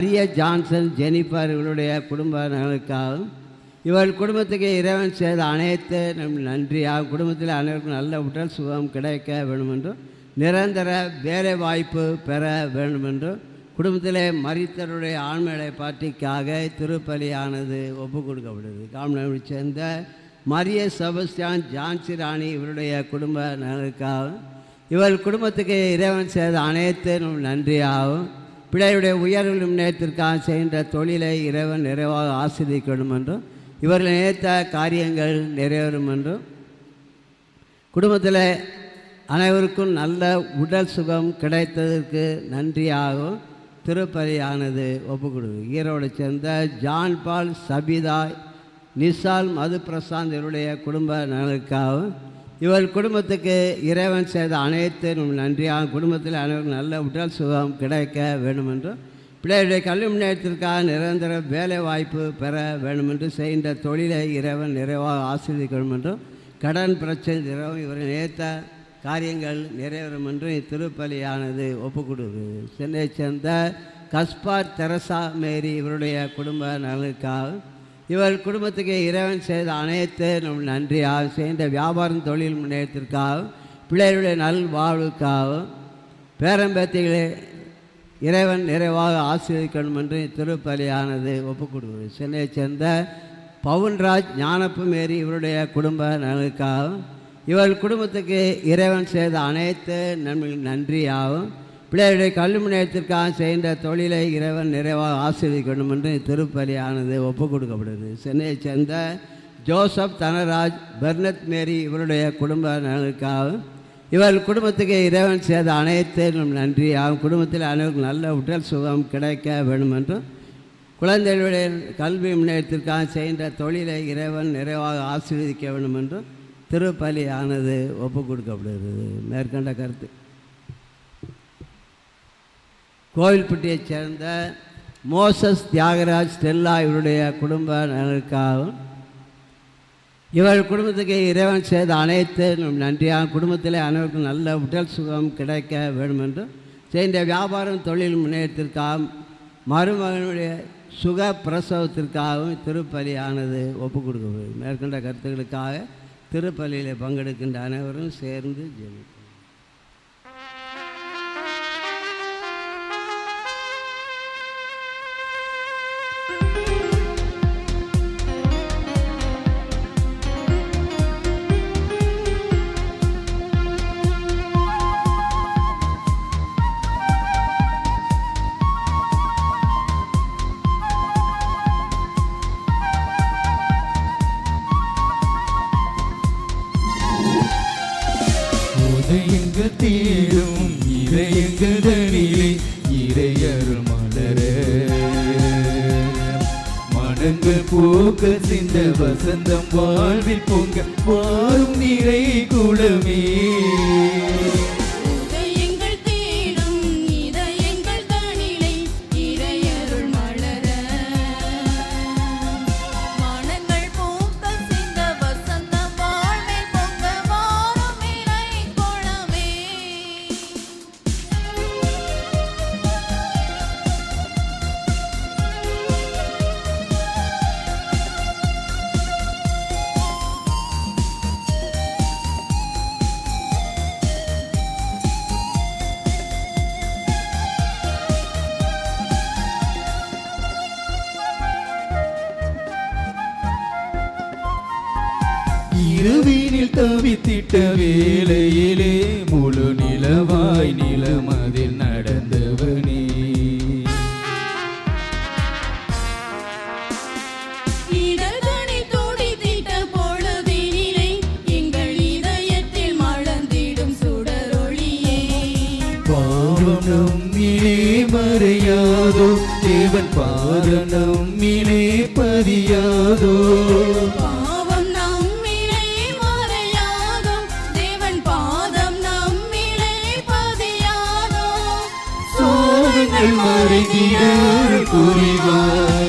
Maria Johnson Jennifer இவருடைய குடும்பங்களுக்காகவும் இவள் குடும்பத்துக்கு இறைவன் செய்த அனைத்து நம் நன்றியாக குடும்பத்தில் அனைவருக்கும் நல்ல உடல் சுகம் கிடைக்க வேண்டும் என்றும் நிரந்தர வேலை வாய்ப்பு பெற வேண்டும் என்றும் குடும்பத்திலே மறித்தருடைய ஆண்மையை பாட்டிக்காக திருப்பலியானது ஒப்பு கொடுக்கப்படுது காமனை சேர்ந்த மரிய செபஸ்டியான் ஜான்சி ராணி இவருடைய குடும்ப நலனுக்காகவும் இவள் குடும்பத்துக்கு இறைவன் செய்த அனைத்து நன்றியாகவும் பிள்ளையுடைய உயர்வு முன்னேற்றத்திற்காக செய்கின்ற தொழிலை இறைவன் நிறைவாக ஆசிரியக்கணும் என்றும் இவர்கள் நினைத்த காரியங்கள் நிறைவேறும் என்றும் குடும்பத்தில் அனைவருக்கும் நல்ல உடல் சுகம் கிடைத்ததற்கு நன்றியாகவும் திருப்பதியானது ஒப்புக்கொடுது ஈரோடு சேர்ந்த ஜான் பால் சபிதா நிசால் மது பிரசாந்த் இவருடைய குடும்ப நலனுக்காகவும் இவர் குடும்பத்துக்கு இறைவன் செய்த அனைத்து நன்றியாக குடும்பத்தில் அனைவருக்கும் நல்ல உடல் சுகம் கிடைக்க வேண்டும் என்றும் பிள்ளைகளுடைய கல்வி முன்னேற்றத்திற்காக நிரந்தர வேலை வாய்ப்பு பெற வேண்டும் என்று செய்கின்ற தொழிலை இறைவன் நிறைவாக ஆசீர்வதிக்கணும் என்றும் கடன் பிரச்சனை இரவும் இவரை நேர்த்த காரியங்கள் நிறைவேறும் என்றும் இத்திருப்பலியானது ஒப்புக்கொடுது. சென்னை சேர்ந்த கஸ்பார் தெரசா மேரி இவருடைய குடும்ப நலனுக்காக இவர் குடும்பத்துக்கு இறைவன் செய்த அனைத்து நம் நன்றியாக செய்த வியாபாரம் தொழில் முன்னேற்றத்திற்காகவும் பிள்ளைகளுடைய நல் வாழ்வுக்காகவும் பேரம்பேத்திகளை இறைவன் நிறைவாக ஆசீர்வதிக்கணும் என்று திருப்பலியானது ஒப்புக்கொடுக்குது சென்னையை சேர்ந்த பவுன்ராஜ் ஞானப்பு மேரி இவருடைய குடும்ப நலனுக்காகவும் இவர் குடும்பத்துக்கு இறைவன் செய்த அனைத்து நன்மைகள் நன்றியாகவும் பிள்ளைகளுடைய கல்வி முன்னேற்றத்திற்காக செய்கின்ற தொழிலை இறைவன் நிறைவாக ஆசீர்வதிக்கணும் என்று திருப்பலியானது ஒப்புக் கொடுக்கப்படுது. சென்னையை சேர்ந்த ஜோசப் தனராஜ் பெர்னத் மேரி இவருடைய குடும்ப நலனுக்காக இவர் குடும்பத்துக்கு இறைவன் செய்த அனைத்து அவன் குடும்பத்தில் அனைவருக்கும் நல்ல உடல் சுகம் கிடைக்க வேண்டும் என்றும் குழந்தைகளுடைய கல்வி முன்னேற்றத்திற்காக செய்கின்ற தொழிலை இறைவன் நிறைவாக ஆசீர்வதிக்க வேண்டும் என்றும் திருப்பலியானது ஒப்புக் கொடுக்கப்படுகிறது. மேற்கண்ட கருத்து. கோவில்பட்டியைச் சேர்ந்த மோசஸ் தியாகராஜ் ஸ்டெல்லா இவருடைய குடும்ப நலனுக்காகவும் இவர் குடும்பத்துக்கு இறைவன் செய்த அனைத்து நன்றியாக குடும்பத்தில் அனைவருக்கும் நல்ல உடல் சுகம் கிடைக்க வேண்டும் என்றும் வியாபாரம் தொழில் முன்னேற்றத்திற்காகவும் மருமகனுடைய சுக பிரசவத்திற்காகவும் திருப்பலியானது ஒப்புக் கொடுக்கப்படுது மேற்கொண்ட கருத்துக்களுக்காக திருப்பலியில் பங்கெடுக்கின்ற அனைவரும் சேர்ந்து ஜெபிப்போம். தேடும் இதயங்கதனிலே இறையருள் மலர. மனங்கள் போக்க சிந்த வசந்தம் வாழ்வில் பொங்க வாரும் நிறை குளமே இரவினில் தவித்திட்ட வேளையிலே முழு நிலவாய் நிலமதில் நடந்தவனே. மறையாதோ தேவன் பாதம் நம்மிலே பதியாதோ. பதியாதோ சோகங்கள் புரிவார்